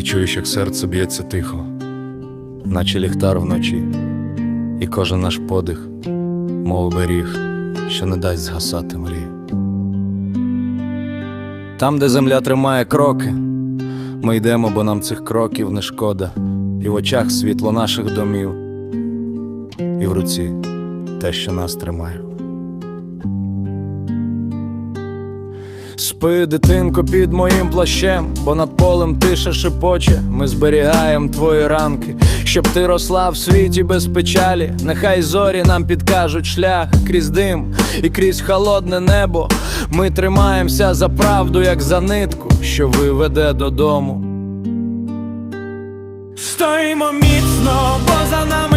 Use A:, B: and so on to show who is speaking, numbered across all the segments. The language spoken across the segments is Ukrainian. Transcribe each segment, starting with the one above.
A: Ти чуєш, як серце б'ється тихо,
B: наче ліхтар вночі, і кожен наш подих, мов беріг, що не дасть згасати мрії. Там, де земля тримає кроки, ми йдемо, бо нам цих кроків не шкода, і в очах світло наших домів, і в руці те, що нас тримає. Спи, дитинко, під моїм плащем, бо над полем тиша шепоче, ми зберігаємо твої ранки, щоб ти росла в світі без печалі. Нехай зорі нам підкажуть шлях крізь дим і крізь холодне небо. Ми тримаємося за правду, як за нитку, що виведе додому.
C: Стоїмо міцно, бо за нами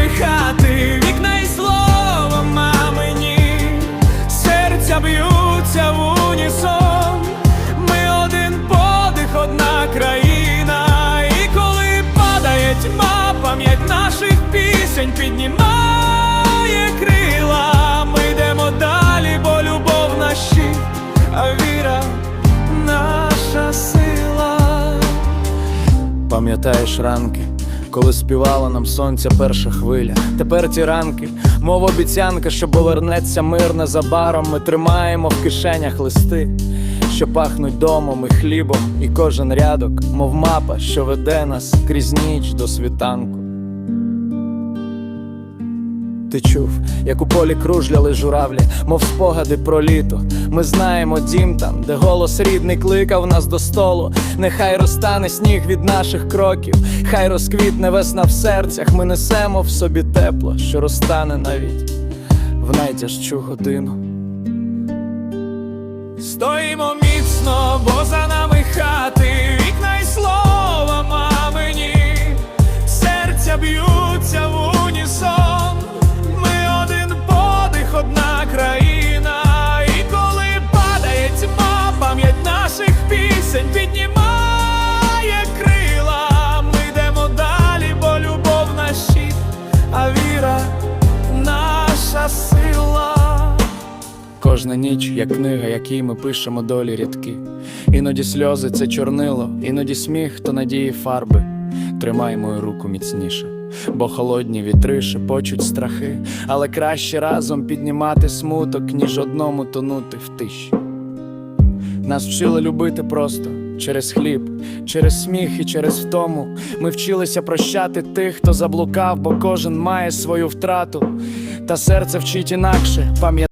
B: Пам'ятаєш ранки, коли співала нам сонця перша хвиля. Тепер ті ранки, мов обіцянка, що повернеться мир незабаром. Ми тримаємо в кишенях листи, що пахнуть домом і хлібом, і кожен рядок, мов мапа, що веде нас крізь ніч до світанку. Ти чув, як у полі кружляли журавлі, мов спогади про літо. Ми знаємо дім там, де голос рідний кликав нас до столу. Нехай розтане сніг від наших кроків, хай розквітне весна в серцях. Ми несемо в собі тепло, що розтане навіть в найтяжчу годину.
C: Стоїмо міцно, бо за нами хати, вікна й слова мамині, серця б'ються а віра наша сила.
B: Кожна ніч, як книга, якій ми пишемо долі рядки. Іноді сльози це чорнило, іноді сміх то надії фарби. Тримай мою руку міцніше, бо холодні вітри шепочуть страхи, але краще разом піднімати смуток, ніж одному тонути в тиші. Нас вчили любити просто через хліб, через сміх і через втому. Ми вчилися прощати тих, хто заблукав, бо кожен має свою втрату, та серце вчить інакше пам'ятати.